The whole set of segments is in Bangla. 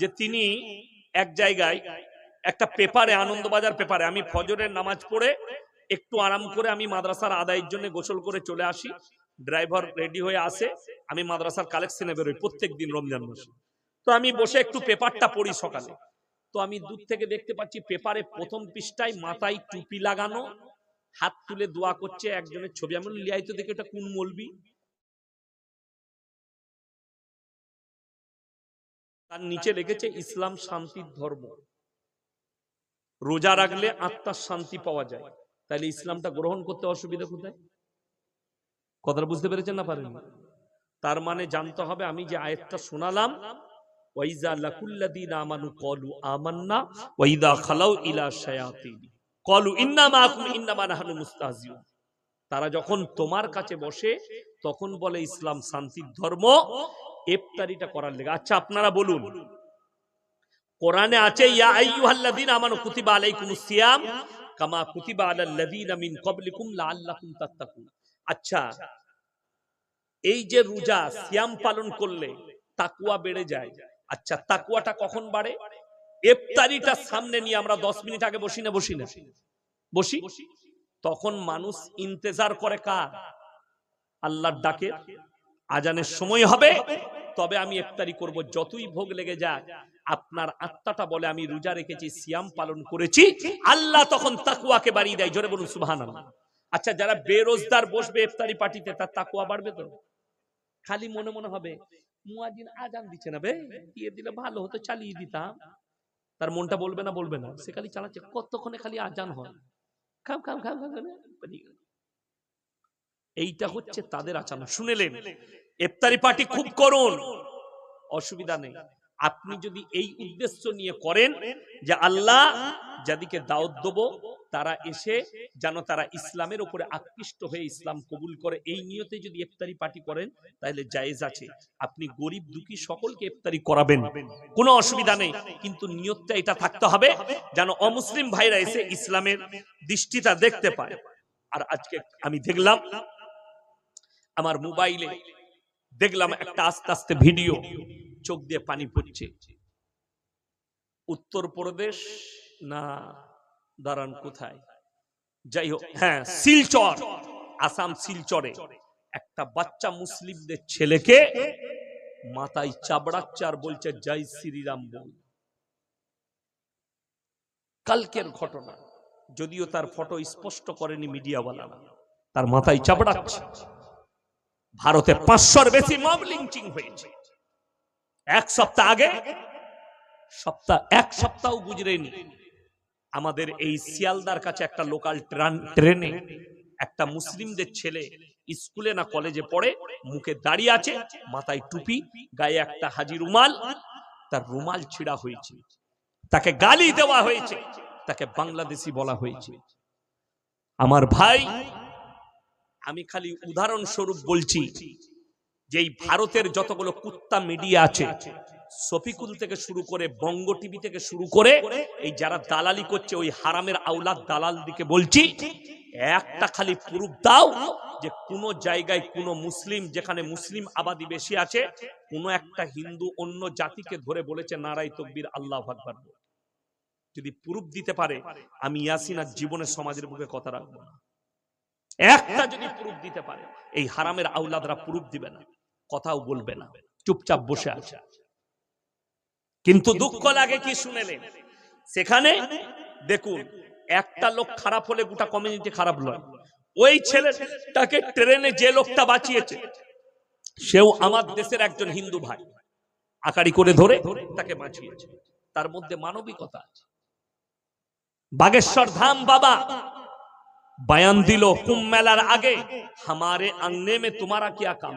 যে তিনি এক জায়গায় একটা পেপারে, আনন্দবাজার পেপারে, আমি ফজরের নামাজ পড়ে একটু আরাম করে আমি মাদ্রাসার আদায়ের জন্য গোসল করে চলে আসি। ড্রাইভার রেডি হয়ে আসে, আমি মাদ্রাসার কালেকশনে বেরোই প্রত্যেক দিন রমজান মাসে। তো আমি বসে একটু পেপারটা পড়ি সকালে। তো আমি দূর থেকে দেখতে পাচ্ছি পেপারে প্রথম পৃষ্ঠায় মাথায় টুপি লাগানো, হাত তুলে দোয়া করছে, একজনের ছবি। আমি লিয়াই তো দেখে এটা কোন মলবি? তার নিচে লিখেছে ইসলাম শান্তির ধর্ম। রোজা রাখলে আত্মার শান্তি পাওয়া যায়। তাহলে ইসলামটা গ্রহণ করতে অসুবিধা কোথায়? কথাটা বুঝতে পেরেছেন না পারেন তার মানে জানতে হবে আমি যে আয়াতটা শোনালাম ওয়াইজা লাকুল্লাযীনা আমানু ক্বালু আমান্না ওয়াইদা খালাউ ইলা শায়াতিন। ইন্না মুস্তাহজিউন তারা যখন তোমার কাছে বসে তখন বলে ইসলাম শান্তির ধর্ম ইফতারিটা করার লেগে। আচ্ছা আপনারা বলুন। কোরআনে আছে, ইয়া আমানু কুতিবা সিয়াম কামা কুতিবা আলাল লাযীনা মিন ক্বাবলিকুম লাআল্লাকুম তাত্তাকুন। আচ্ছা এই যে রোজা, সিয়াম পালন করলে তাকুয়া বেড়ে যায়। আচ্ছা তাকুয়াটা কখন বাড়ে? ইফতারিটা সামনে নিয়ে আমরা 10 মিনিট আগে বসি না বসি না? বসি? তখন মানুষ ইন্তেজার করে কার? আল্লাহর ডাকে আজানের সময় হবে তবে আমি ইফতারি করব যতই ভোগ লেগে যাক। আপনার আত্মাটা বলে আমি রোজা রেখেছি সিয়াম পালন করেছি আল্লাহ তখন তাকুয়াকে বাড়িয়ে দেয়। জোরে বলুন সুবহানাল্লাহ। আচ্ছা যারা বেরোজগার বসবে ইফতারি পার্টিতে তার তাকুয়া বাড়বে তো? খালি মনে মনে হবে মুয়াজিন আজান দিচ্ছে না বে? দিয়ে দিলে ভালো হতো চালিয়ে দিতাম। তার মনটা বলবে না বলবে না। সে খালি চালাচ্ছে। কতক্ষণে খালি আজান হয়? খাম খাম খাম খাম। এইটা হচ্ছে তাদের আচরণ। শুনেলেন ইফতারি পার্টি খুব করুন। অসুবিধা নেই। আপনি যদি এই উদ্দেশ্য নিয়ে করেন যে আল্লাহ যাদিকে দাওয়াত দেবো তারা এসে যেন তারা ইসলামের উপরে আকৃষ্ট হয়ে ইসলাম কবুল করে। এই নিয়তে যদি ইফতারি পার্টি করেন তাহলে জায়েজ আছে। আপনি গরিব দুঃখী সকলকে ইফতারি করাবেন। কোনো অসুবিধা নেই। কিন্তু নিয়তটা এটা থাকতে হবে যেন অমুসলিম ভাইরা এসে ইসলামের দৃষ্টিটা দেখতে পায়। আর আজকে আমি দেখলাম আমার মোবাইলে দেখলাম একটা আস্তে আস্তে ভিডিও, চোখ দিয়ে পানি পড়ছে। উত্তরপ্রদেশ না, দাঁড়ান কোথায়? যাই হোক হ্যাঁ শিলচর, আসাম শিলচরে। একটা বাচ্চা মুসলিমদের ছেলেকে মাথায় চাবড়াচ্ছে আর বলছে, জয় শ্রীরাম বল। কালকের ঘটনা, যদিও তার ফটো স্পষ্ট করেনি মিডিয়াওয়ালারা, তার মাথায় চাবড়াচ্ছে। ভারতে পাঁচশোর বেশি মব লিঞ্চিং হয়েছে। এক সপ্তাহ আগে, সপ্তাহ, এক সপ্তাহ গুজরেনি। আমাদের এই শিয়ালদার কাছে একটা লোকাল ট্রেনে একটা মুসলিমদের ছেলে স্কুলে না কলেজে পড়ে, মুখে দাঁড়িয়ে আছে, মাথায় টুপি, গায়ে একটা হাজি রুমাল, তার রুমাল ছিঁড়া হয়েছে। তাকে গালি দেওয়া হয়েছে, তাকে বাংলাদেশি বলা হয়েছে। আমার ভাই আমি খালি উদাহরণস্বরূপ বলছি যে এই ভারতের যতগুলো কুত্তা মিডিয়া আছে সফিকুল থেকে শুরু করে বঙ্গ টিভি থেকে শুরু করে এই যারা দালালি করছে ওই হারামের আউলাদ দালাল দিকে বলছি একটা খালি প্রুফ দাও যে কোন জায়গায় কোন মুসলিম যেখানে মুসলিম আবাদি বেশি আছে কোন একটা হিন্দু অন্য জাতিকে ধরে বলেছে নারাই তকবীর আল্লাহ আকবার। যদি প্রুফ দিতে পারে আমি ইয়াসিনার জীবনের সমাজের বুকে কথা রাখব না একটা যদি প্রুফ দিতে পারে, এই হারামের আউলাদরা প্রুফ দিবে না, কথাও বলবে না, চুপচাপ বসে আছে। কিন্তু দুঃখ লাগে কি শুনেলেন সেখানে দেখুন, একটা লোক খারাপ হলে গোটা কমিউনিটি খারাপ নয় ওই ছেলেটাকে ট্রেনে যে লোকটা বাঁচিয়েছে, সেও আমার দেশের একজন হিন্দু ভাই। আকারি করে ধরে তাকে বাঁচিয়েছে। তার মধ্যে মানবিকতা আছে। বাগেশ্বর ধাম বাবা বয়ান দিল কুম্ভ মেলার আগে হামারে আন্নে মে তোমারা কিয়া কাম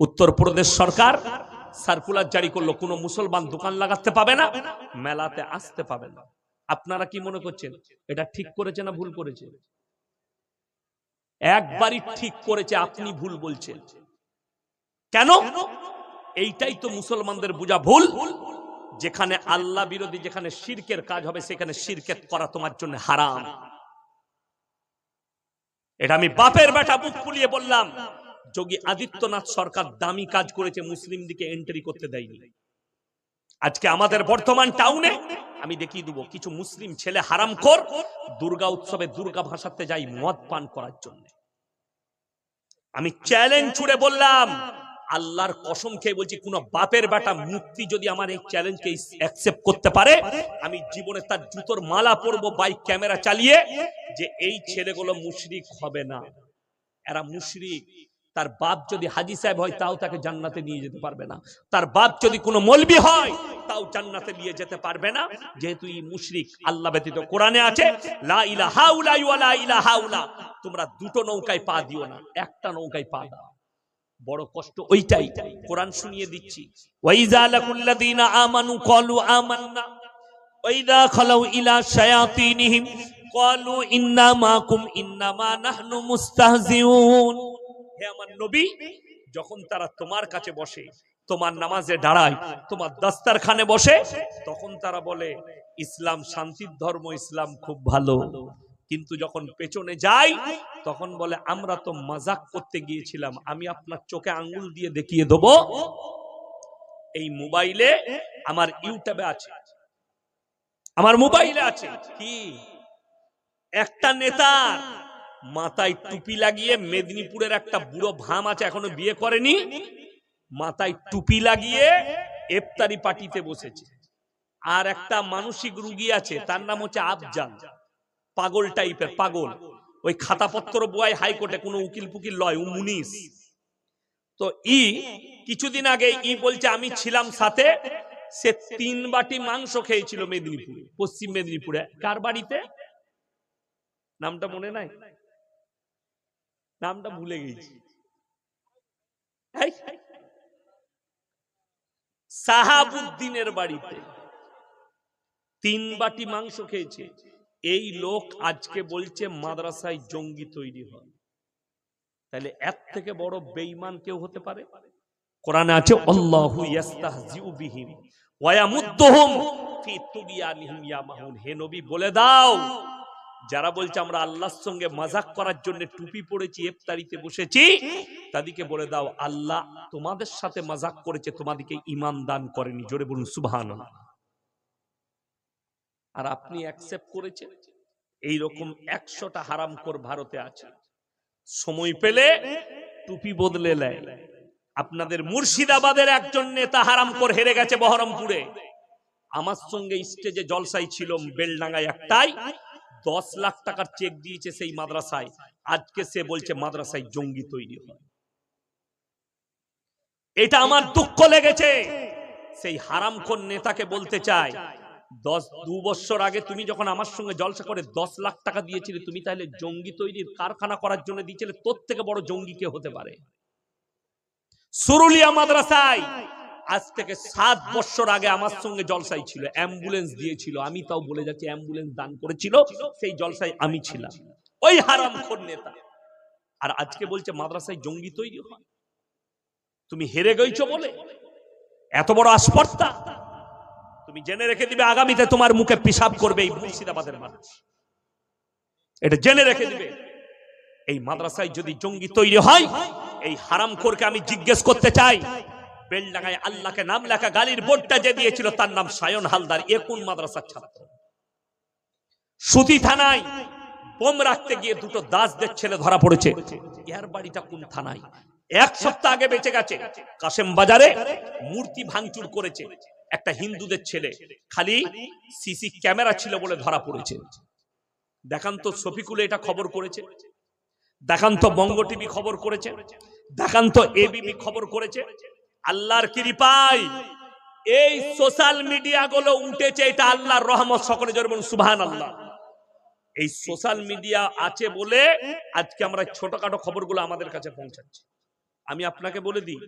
উত্তর প্রদেশ সরকার সার্কুলার জারি করল কোনো মুসলমান দোকান লাগাতে পাবে না মেলাতে আসতে পাবে না আপনারা কি মনে করছেন এটা ঠিক করেছে না ভুল করেছে একবারই ঠিক করেছে আপনি ভুল বলছেন কেন এইটাই তো মুসলমানদের বোঝা ভুল যেখানে আল্লাহ বিরোধী, যেখানে শিরকের কাজ হবে, সেখানে শিরকের করা তোমার জন্য হারাম। এটা আমি বাপের বেটা বুক ফুলিয়ে বললাম, যোগী আদিত্যনাথ সরকার দামি কাজ করেছে, মুসলিম দিকে এন্ট্রি করতে দেয়নি। আজকে আমাদের বর্তমান টাউনে আমি দেখিয়ে দেবো, কিছু মুসলিম ছেলে হারাম কর দুর্গা উৎসবে দুর্গা ভাসাতে যাই মদ পান করার জন্য। আমি চ্যালেঞ্জ ছুড়ে বললাম আল্লাহর কসম খেয়ে বলছি, কোন বাপের বেটা মুক্তি যদি আমার এই চ্যালেঞ্জকে অ্যাকসেপ্ট করতে পারে, আমি জীবনে তার জুতোর মালা পরবো বাইক ক্যামেরা চালিয়ে, যে এই ছেলেগুলো মুশরিক হবে না। এরা মুশরিক। তার বাপ যদি হাজি সাহেব হয়, তাও তাকে জান্নাতে নিয়ে যেতে পারবে না। তার বাপ যদি কোনো মলবি হয়, তাও জান্নাতে নিয়ে যেতে পারবে না। যেহেতু এই মুশরিক, আল্লাহ ব্যতীত কোরআনে আছে, লা ইলাহা উলা ওয়ালা ইলাহা উলা তোমরা দুটো নৌকায় পা দিও না, একটা নৌকায় পা দাও। বড় কষ্ট ওইটাই কোরআন শুনিয়ে দিচ্ছি। যখন তারা তোমার কাছে বসে, তোমার নামাজে দাঁড়ায়, তোমার দাস্তারখানে বসে, তখন তারা বলে, ইসলাম শান্তির ধর্ম, ইসলাম খুব ভালো। কিন্তু যখন পেছনে যাই তখন বলে আমরা তো মাজাক করতে গিয়েছিলাম আমি আপনার চোখে আঙ্গুল দিয়ে দেখিয়ে দেব। এই মোবাইলে আমার ইউটিউবে আছে। আমার মোবাইলে আছে। কি? একটা নেতা মাথায় টুপি লাগিয়ে মেদিনীপুরের একটা বুড়ো ভাম আছে এখনও বিয়ে করেনি। মাথায় টুপি লাগিয়ে এফতারি পার্টিতে বসেছে। আর একটা মানসিক রুগী আছে তার নাম হচ্ছে আফজাল। পাগল টাইপের পাগল। ওই খাতাপত্র বয় হাইকোর্টে কোনো উকিল ফুকিল লয়, ও মুনিশ। তো ই কিছুদিন আগে ই বলছে, আমি ছিলাম সাথে। সে তিন বাটি মাংস খেয়েছিল মেদিনীপুরে, পশ্চিম মেদিনীপুরে। কার বাড়িতে? নামটা মনে নাই? নামটা ভুলে গেছি। সাহাবুদ্দিনের বাড়িতে তিন বাটি মাংস খেয়েছে। এই লোক আজকে বলছে মাদ্রাসায় জঙ্গি তৈরি হয়। তাহলে এর থেকে বড় বেঈমান কেউ হতে পারে? কোরআনে আছে বলে দাও। যারা বলছে, আমরা আল্লাহর সঙ্গে মজাক করার জন্য টুপি পড়েছি ইফতারিতে বসেছি, তাদেরকে বলে দাও, আল্লাহ তোমাদের সাথে মজাক করেছে, তোমাদেরকে ইমান দান করেনি। জোরে বলুন, সুবহানাল্লাহ। আর আপনি অ্যাকসেপ্ট করেছেন? এই রকম একশোটা হারামখোর ভারতে আছে। সময় পেলে টুপি বদলে নেয়। আপনাদের মুর্শিদাবাদের একজন নেতা হারামখোর হেরে গেছে বহরমপুরে। আমার সঙ্গে স্টেজে জলসাই ছিল বেলডাঙ্গায় একটাই। দশ লাখ টাকার চেক দিয়েছে সেই মাদ্রাসায়। আজকে সে বলছে মাদ্রাসায় জঙ্গি তৈরি হয়। এটা আমার দুঃখ লেগেছে। সেই হারামখোর নেতাকে বলতে চাই দশ, দু বছর আগে তুমি যখন আমার সঙ্গে জলসা করে দশ লাখ টাকা দিয়েছিলে, তুমি তাহলে জঙ্গি তৈরির কারখানা করার জন্য দিয়েছিলে, তোর থেকে বড় জঙ্গি কে হতে পারে? সুরুলিয়া মাদ্রাসায় আজ থেকে সাত বছর আগে আমার সঙ্গে জলসাই ছিল, অ্যাম্বুলেন্স দিয়েছিল, আমি তাও বলে যাচ্ছি অ্যাম্বুলেন্স দান করেছিল, সেই জলসায় আমি ছিলাম। ওই হারাম খোর নেতা। আর আজকে বলছে, মাদ্রাসায় জঙ্গি তৈরি হয়। তুমি হেরে গইছো বলে। এত বড় আসপর্তা তুমি জেনে রেখে দিবে, আগামীতে তোমার মুখে পিসাব করবে এই মুর্শিদাবাদের মানুষ। এটা জেনে রেখে দিবে। এই মাদ্রাসায় যদি জঙ্গি তৈরি হয়, এই হারামখোরকে আমি জিজ্ঞেস করতে চাই আল্লাহকে নাম লেখা গালির বোর্ডটা যে দিয়েছিল, তার নাম সায়ন হালদার, এ কোন মাদ্রাসার ছাত্র? সুতি থানায় বোম রাখতে গিয়ে দুটো দাসদের ছেলে ধরা পড়েছে। এর বাড়িটা কোন থানায়? এক সপ্তাহ আগে বেঁচে গেছে। কাশেম বাজারে মূর্তি ভাঙচুর করেছে। একটা হিন্দুদের ছেলে খালি সিসি ক্যামেরা ছিল বলে ধরা পড়েছে। দেখান তো শফিকুলে এটা খবর করেছে। দেখান তো বঙ্গ টিভি খবর করেছে। দেখান তো এবিপি খবর করেছে। আল্লাহর কৃপায় এই সোশ্যাল মিডিয়া গুলো উঠেছে এটা আল্লাহর রহমত সকলে জোরে বলুন সুবহান আল্লাহ এই সোশ্যাল মিডিয়া আছে বলে আজকে আমরা ছোটখাটো খবরগুলো আমাদের কাছে পৌঁছাচ্ছে। আমি আপনাকে বলে দিই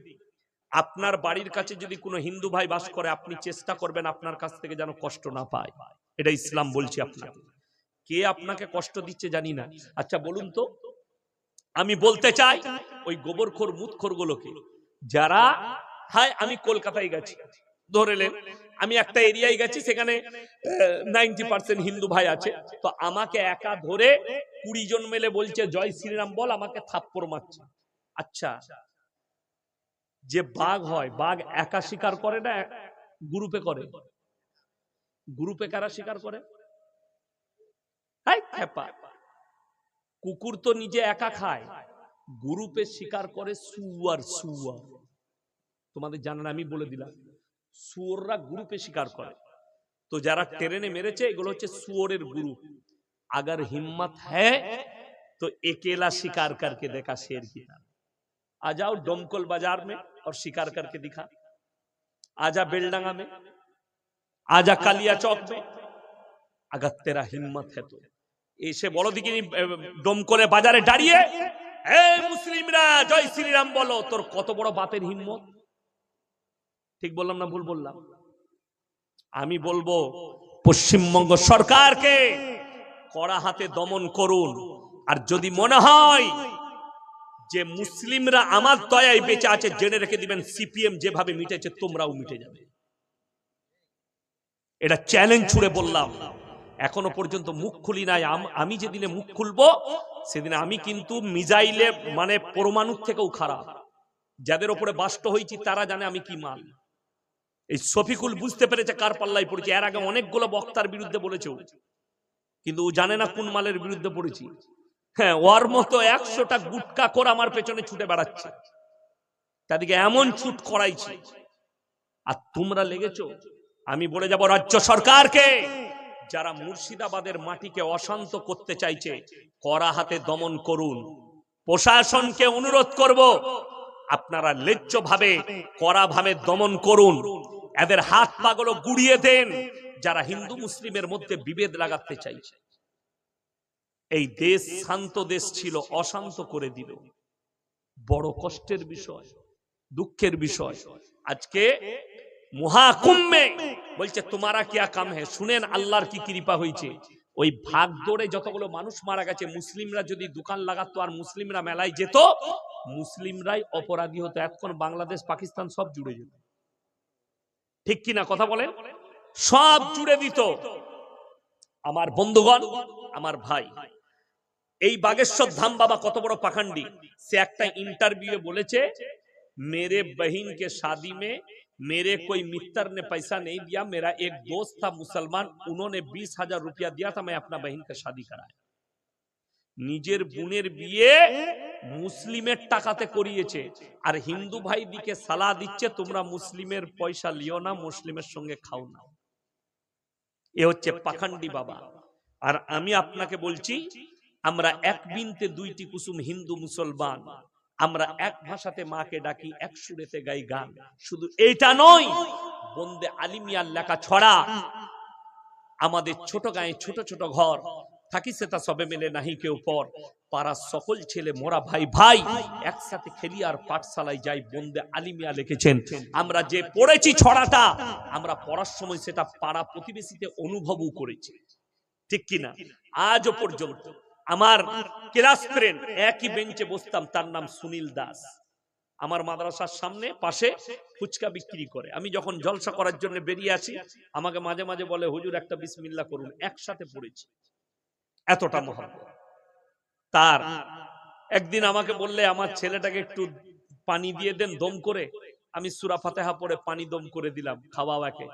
আপনার বাড়ির কাছে যদি কোনো হিন্দু ভাই বাস করে, আপনি চেষ্টা করবেন আপনার কাছ থেকে যেন কষ্ট না পায়। এটা ইসলাম বলছি আপনাকে। কে আপনাকে কষ্ট দিচ্ছে জানি না। আচ্ছা বলুন তো। আমি বলতে চাই, ওই গোবরখোর মুতখোর গুলোকে যারা, হায়, আমি কলকাতায় গেছি। ধরেলেন আমি একটা এরিয়ায় গেছি, সেখানে নাইনটি পার্সেন্ট হিন্দু ভাই আছে। তো আমাকে একা ধরে কুড়ি জন মেলে বলছে, জয় শ্রীরাম, বল, আমাকে থাপ্পড় মারছে। আচ্ছা যে বাঘ হয় বাঘ একা শিকার করে না গ্রুপে করে গ্রুপে কারা স্বীকার করে হাই, খ্যাপা। কুকুর তো নিজে একা খায় গ্রুপে স্বীকার করে সুয়ার সুয়ার তোমাদের জানেন আমি বলে দিলাম সুয়োররা গ্রুপে স্বীকার করে তো যারা ট্রেনে মেরেছে এগুলো হচ্ছে সুয়োরের গ্রুপ अगर हिम्मत है तो अकेला शिकार करके देखा शेर की तरह आ जाओ डोमकल बाजार में और शिकार करके दिखा आजा बेलडंगा में आजा कालिया चौक में अगर तेरा हिम्मत है तो এসে বড় দিকে ডোমকলে বাজারে দাঁড়িয়ে এ মুসলিমরা জয় শ্রীরাম বলো তোর কত বড় বাপের হিম্মত ঠিক বললাম না ভুল বললাম আমি বলবো পশ্চিমবঙ্গ সরকারকে কড়া হাতে দমন করুন আর যদি মনে হয় যে মুসলিমরা আমার দয়ায় বেঁচে আছে, জেনে রেখে দিবেন, সিপিএম যেভাবে মিটেছে, তোমরাও মিটে যাবে। এটা চ্যালেঞ্জ ছুড়ে বললাম। এখনও পর্যন্ত মুখ খুলি নাই। আমি যেদিনে মুখ খুলবো, সেদিনে আমি কিন্তু মিজাইলে মানে পরমাণুর থেকেও খারাপ। যাদের ওপরে বাষ্ট হয়েছি, তারা জানে আমি কি মাল। এই শফিকুল বুঝতে পেরেছে কার পাল্লাই পড়েছে। এর আগে অনেকগুলো বক্তার বিরুদ্ধে বলেছে। কিন্তু ও জানে না কোন মালের বিরুদ্ধে পড়েছি। হ্যাঁ ওর মতো একশোটা গুটকা করে আমার পেছনে ছুটে বেড়াচ্ছে। তাদেরকে এমন ছুট করাইছি। আর তোমরা লেগেছো? আমি বলে যাব রাজ্য সরকারকে, যারা মুর্শিদাবাদের মাটিকে অশান্ত করতে চাইছে, কড়া হাতে দমন করুন। প্রশাসনকে অনুরোধ করব, আপনারা লেজ্জ ভাবে কড়া ভাবে দমন করুন। এদের হাত পাগুলো গুড়িয়ে দেন, যারা হিন্দু মুসলিমের মধ্যে বিভেদ লাগাতে চাইছে। এই দেশ শান্ত দেশ ছিল, অশান্ত করে দিল। বড় কষ্টের বিষয়, দুঃখের বিষয়। আজকে মহাকুম্ভে বলছে, তোমারা কিয়া কাম হে? শুনেন আল্লাহর কি কৃপা হয়েছে। ওই ভাগ দৌড়ে যতগুলো মানুষ মারা গেছে, মুসলিমরা যদি দোকান লাগাতো আর মুসলিমরা মেলায় যেত, মুসলিমরাই অপরাধী হতো। এখন বাংলাদেশ, পাকিস্তান সব জুড়ে যেত। ঠিক কিনা কথা বলেন? সব জুড়ে দিত। আমার বন্ধুগণ, আমার ভাই এই বাগেশ্বর ধাম বাবা কত বড় পাখান্ডি সে একটা इंटरव्यू বলেছে मेरे बहन के शादी में मेरे कोई मित्र ने पैसा नहीं दिया मेरा एक दोस्त था मुसलमान उन्होंने बीस हजार रुपया दिया था मैं अपना बहन का शादी कराया নিজের বোনের বিয়ে মুসলিমের টাকাতে করিয়েছে আর হিন্দু ভাই দিকে সালা দিচ্ছে তোমরা মুসলিমের পয়সা লিও না মুসলিমের সঙ্গে খাও না এ হচ্ছে পাখান্ডি বাবা আর আমি আপনাকে বলছি আমরা এক বিনতে দুইটি কুসুম হিন্দু মুসলমান। আমরা এক ভাষাতে মাকে ডাকি এক সুরেতে গাই গান। শুধু এইটা নয় বন্দে আলিমিয়ার লেখা ছড়া। আমাদের ছোট গায়ে ছোট ছোট ঘর। থাকি সেটা সবে মিলে নাহি কেউ পর। পাড়ার সকল ছেলে মোরা ভাই ভাই একসাথে খেলি আর পাঠশালায় যাই বন্দে আলিমিয়া লিখেছেন। আমরা যে পড়েছি ছড়াটা আমরা পড়ার সময় সেটা পাড়া প্রতিবেশীতে অনুভবও করেছি। ঠিক কিনা? আজও পর্যন্ত আমার ক্লাস ফ্রেন্ড, একই বেঞ্চে বসতাম, তার নাম সুনীল দাস। আমার মাদ্রাসার সামনে, পাশে ফুচকা বিক্রি করে। আমি যখন জলসা করার জন্য বেরিয়ে আসি, আমাকে মাঝে মাঝে বলে, হুজুর, একটা বিসমিল্লা করুন, একসাথে পড়েছি। এতটা মহব্বত। তার একদিন আমাকে বললে, আমার ছেলেটাকে একটু পানি দিয়ে দেন, দম করে। আমি সুরা ফাতেহা পড়ে পানি দম করে দিলাম খাওয়াওয়াকে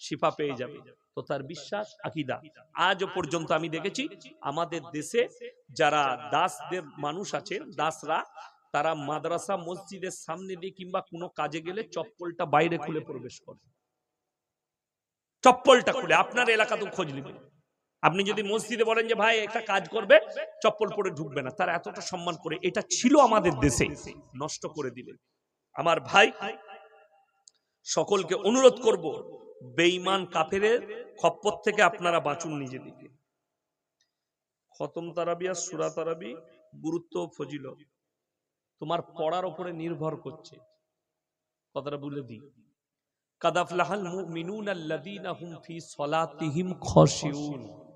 শিফা পেয়ে যাবে। তো তার বিশ্বাস আকিদা। আজও পর্যন্ত আমি দেখেছি আমাদের দেশে যারা দাসদের মানুষ আছেন দাসরা তারা মাদ্রাসা মসজিদের সামনে দিয়ে কিংবা কোনো কাজে গেলে চপ্পলটা বাইরে খুলে প্রবেশ করে। চপ্পলটা খুলে আপনার এলাকাতেও খোঁজ নেবেন। আপনি যদি মসজিদে বলেন যে ভাই একটা কাজ করবে? চপ্পল পরে ঢুকবে না। তারা এতটা সম্মান করে। এটা ছিল আমাদের দেশে। নষ্ট করে দিলেন আমার ভাই সকলকে অনুরোধ করব। বেঈমান কাফেরের খপ্পর থেকে আপনারা বাঁচুন নিজেদিকে খতম তারাবি আর সুরা তারাবি গুরুত্ব ও ফজিলত। তোমার পড়ার উপরে নির্ভর করছে। কথাটা বলে দিই। কাদাফলাহাল মুমিনুন আল্লাযীনা হুম ফি সলাতিহিম খাশিউন।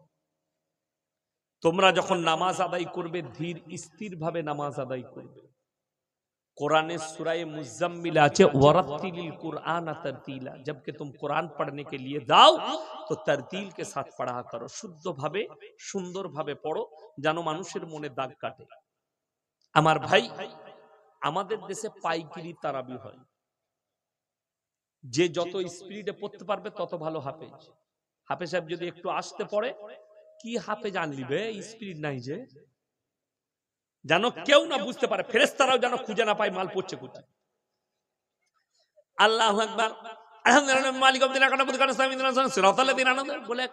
তোমরা যখন নামাজ আদায় করবে, ধীর স্থির ভাবে নামাজ আদায় করবে। कुरान सुराय मुजम्मिल আছে वरत्तिलिल कुरान तरतीला जबकि तुम कुरान पढ़ने के लिए जाओ तो तरतील के साथ पढ़ा करो শুদ্ধ ভাবে সুন্দর ভাবে পড়ো যেন মানুষের মনে দাগ কাটে আমার ভাই আমাদের দেশে পাইকিরি তারাবি হয় যে যত স্পিডে পড়তে পারবে তত ভালো হাফেজ হাফেজ সাহেব যদি একটু আসতে পড়ে কি হাফেজ আনলিবে স্পিড নাই যে যেন কেউ না বুঝতে পারে ফেরেস্তারাও যেন খুঁজে না পায় মাল পড়ছে কোথায়? আল্লাহ একবার বলে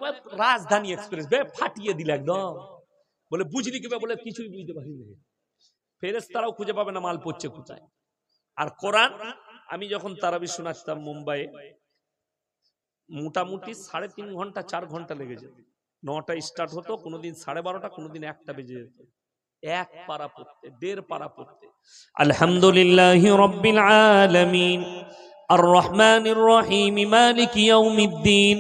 রাজধানী এক্সপ্রেস বে ফাটিয়ে দিল একদম। বলে বুঝলি কি বলে কিছুই বুঝতে পারিনি। ফেরেস্তারাও খুঁজে পাবে না মাল পড়ছে কোথায়। আর কোরআন আমি যখন তারাবি শোনাচ্তাম মুম্বাইয়ে মোটামুটি সাড়ে তিন ঘণ্টা চার ঘণ্টা লেগে যেত। নটা স্টার্ট হতো কোনোদিন সাড়ে বারোটা কোনোদিন একটা বেজে যেত। এক পারা পড়তে দেড় পারা পড়তে আলহামদুলিল্লাহ রব্বিল আলামিন আর রহমানির রহিম মালিক ইয়াউমিদ্দিন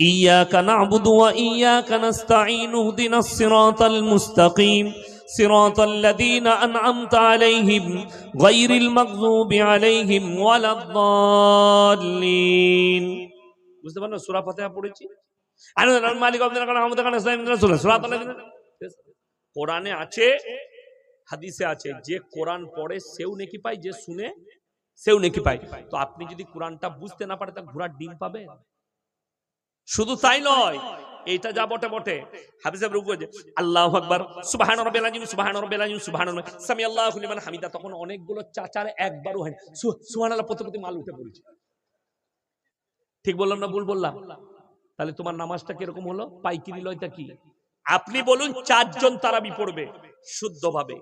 إياك نعبد وإياك نستعين اهدنا الصراط المستقيم صراط الذين أنعمت عليهم غير المغضوب عليهم ولا الضالين বুঝতে পারলেন সূরা ফাতিহা পড়েছি আরে মালিক আব্দুল কালাম আহমদ খান ইসলাম রাসূল সূরা কোরআনে আছে, হাদিসে আছে, যে কোরআন পড়ে সেও নেকি পায়, যে শুনে সেও নেকি পায়। তো আপনি যদি কোরআনটা বুঝতে না পারে, তা ঘোড়ার ডিম পাবে? শুধু তাই নয়, এইটা যা বটে বটে। হাফিজ সাহেব রুকু আল্লাহু আকবার সুবহান রাব্বিল আযীম সুবহান রাব্বিল আযীম সুবহান সামি আল্লাহু লিমান হামিদা, তখন অনেকগুলো চাচার একবারও হয় সুবহানাল্লাহ প্রতি প্রতি মাল উঠে পড়েছে। ঠিক বললাম না ভুল বললাম? তাহলে তোমার নামাজটা কীরকম হলো? পাইকিরি লয়টা কি? আপনি বলুন চারজন তারাবি পড়বে, শুদ্ধভাবে।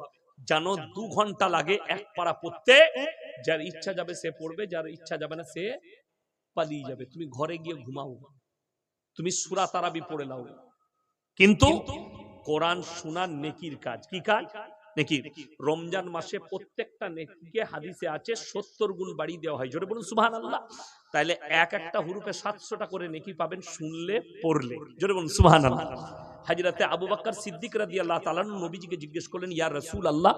জানো, দু ঘণ্টা লাগে এক পারা পড়তে। যার ইচ্ছা যাবে সে পড়বে, যার ইচ্ছা যাবে না সে পালিয়ে যাবে। তুমি ঘরে গিয়ে ঘুমাও। তুমি সুরা তারাবি পড়ে নাও। কিন্তু কোরআন শোনার নেকির কাজ। কি কাজ? নেকির। রমজান মাসে প্রত্যেকটা নেকিকে হাদিসে আছে সত্তর গুণ বাড়ি দেওয়া হয়। জোরে বলুন সুবহান আল্লাহ তাহলে এক একটা হুরুপে সাতশোটা করে নেকি পাবেন শুনলে, পড়লে। জোরে বলুন সুবহান আল্লাহ হাজিরাতে আবু বাক্কার সিদ্দিক রাদি আল্লাহ তালান নবীজিকে জিজ্ঞেস করলেন, ইয়া রসুল আল্লাহ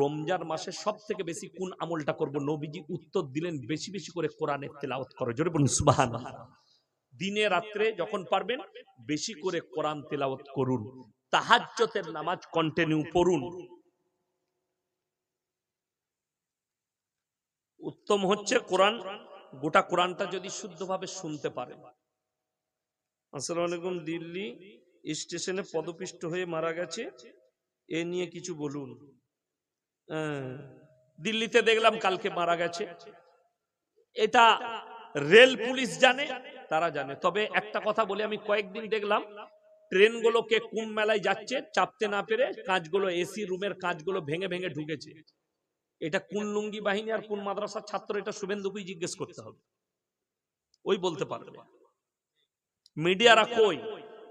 রমজান মাসে সব থেকে বেশি কোন আমলটা করব? নবীজি উত্তর দিলেন, বেশি বেশি করে কোরআনের তেলাওয়াত করো। জোরে বলুন সুবহান দিনে রাত্রে যখন পারবেন, বেশি করে কোরআন তেলাওয়াত করুন তাহাজ্জতের নামাজ কন্টিনিউ পড়ুন। উত্তম হচ্ছে কোরআন, গোটা কোরআনটা যদি শুদ্ধভাবে শুনতে পারে আসসালামু আলাইকুম, দিল্লি। স্টেশনে পদপিষ্ট হয়ে মারা গেছে। এ নিয়ে কিছু বলুন। হ্যাঁ, দিল্লিতে দেখলাম কালকে মারা গেছে। এটা রেল পুলিশ জানে তারা জানে। তবে একটা কথা বলে আমি কয়েকদিন দেখলাম ট্রেনগুলোকে কোন মেলায় যাচ্ছে চাপতে না পেরে কাঁচগুলো এসি রুমের কাঁচগুলো ভেঙে ভেঙে ঢুকেছে। এটা কোন লুঙ্গি বাহিনী আর কোন মাদ্রাসার ছাত্র এটা শুভেন্দুকেই জিজ্ঞেস করতে হবে। ওই বলতে পারবে মিডিয়ারা কই?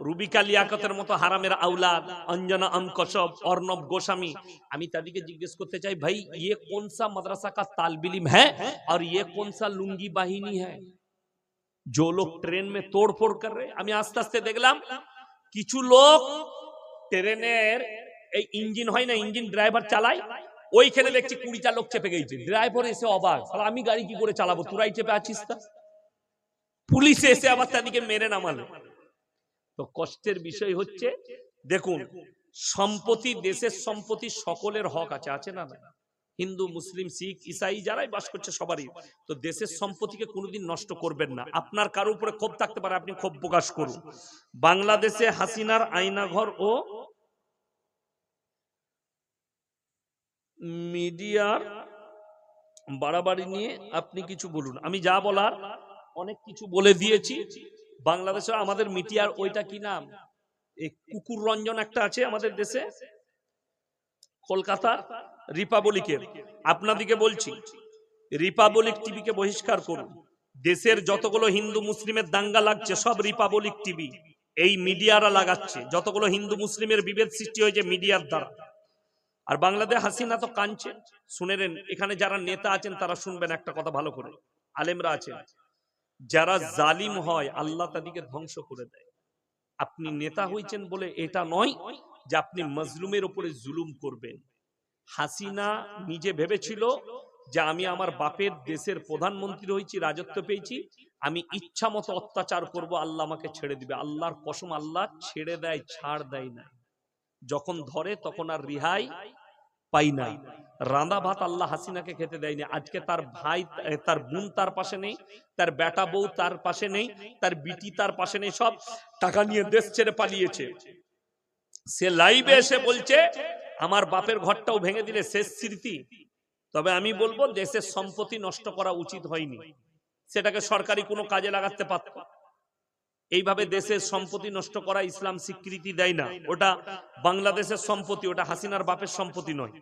রুবিকা লিয়াকতের মতো হারামের আউলাদ অঞ্জনা আম কসব অর্ণব গোস্বামী আমি তাদেরকে জিজ্ঞেস করতে চাই ভাই ইয়ে কোন সা মাদ্রাসা কা তালবিলিম হ্যাঁ আর ইয়ে কোন সা লুঙ্গি বাহিনী হ্যাঁ जो लोग ट्रेन में तोड़ फोड़ कर रहे আমি আস্তে আস্তে দেখলাম কিছু লোক ট্রেনের এই ইঞ্জিন হয় না ইঞ্জিন ড্রাইভার চালায় ওইখানে দেখছি কুড়িটা লোক চেপে গেছে ড্রাইভার এসে অবাক শালা আমি গাড়ি কি করে চালাবো তোরাই চেপে আছিস তা পুলিশ এসে আবার তাদেরকে মেরে নামালো তো কষ্টের বিষয় হচ্ছে, দেখুন, সম্পত্তি, দেশের সম্পত্তি সকলের হক আছে আছে না না হিন্দু, মুসলিম, শিখ, ইসাই যারাই বাস করছে সবারই। তো দেশের সম্পত্তিকে কোনোদিন নষ্ট করবেন না। আপনার কারও উপরে ক্ষোভ থাকতে পারে, আপনি ক্ষোভ প্রকাশ করুন। বাংলাদেশে হাসিনার আয়নাঘর ও মিডিয়ার বাড়াবাড়ি নিয়ে আপনি কিছু বলুন। আমি যা বলার, অনেক কিছু বলে দিয়েছি। বাংলাদেশে আমাদের মিডিয়ার ওইটা কি নাম? এই কুকুর রঞ্জন একটা আছে আমাদের দেশে কলকাতা রিপাবলিকের। আপনাদিকে বলছি, রিপাবলিক টিভিকে বহিষ্কার করুন। দেশের যতগুলো হিন্দু মুসলিমের দাঙ্গা লাগছে, সব রিপাবলিক টিভি এই মিডিয়ারা লাগাচ্ছে। যতগুলো হিন্দু মুসলিমের বিভেদ সৃষ্টি হয়েছে মিডিয়ার দ্বারা। আর বাংলাদেশ হাসিনা তো কাঁদছে। শুনেলেন এখানে যারা নেতা আছেন তারা শুনবেন একটা কথা ভালো করে। আলেমরা আছেন। যারা জালিম হয়, আল্লাহ তাদেরকে ধ্বংস করে দেয়। আপনি নেতা হয়েছেন বলে এটা নয় যে আপনি মজলুমের উপরে জুলুম করবেন। হাসিনা নিজে ভেবেছিল যে আমি আমার বাপের দেশের প্রধানমন্ত্রী হয়েছি, রাজত্ব পেয়েছি, আমি ইচ্ছা মতো অত্যাচার করব, আল্লাহ আমাকে ছেড়ে দিবে। আল্লাহর কসম আল্লাহ ছেড়ে দেয়, ছাড় দেয় না যখন ধরে তখন আর রিহাই পাই না রাঁধা ভাত আল্লাহ হাসিনাকে খেতে দেয়নি। আজকে তার ভাই তার বোন তার পাশে নেই, তার বেটা বউ তার পাশে নেই, তার বিটি তার পাশে নেই, সব টাকা নিয়ে দেশ ছেড়ে পালিয়েছে। সে লাইভে এসে বলছে, আমার বাপের ঘরটাও ভেঙে দিলে শেষ স্মৃতি। তবে আমি বলব, দেশের সম্পত্তি নষ্ট করা উচিত হয়নি। সেটাকে সরকারি কোনো কাজে লাগাতে পারত এইভাবে দেশের সম্পত্তি নষ্ট করা ইসলাম স্বীকৃতি দেয় না। ওটা বাংলাদেশের সম্পত্তি, ওটা হাসিনার বাপের সম্পত্তি নয়।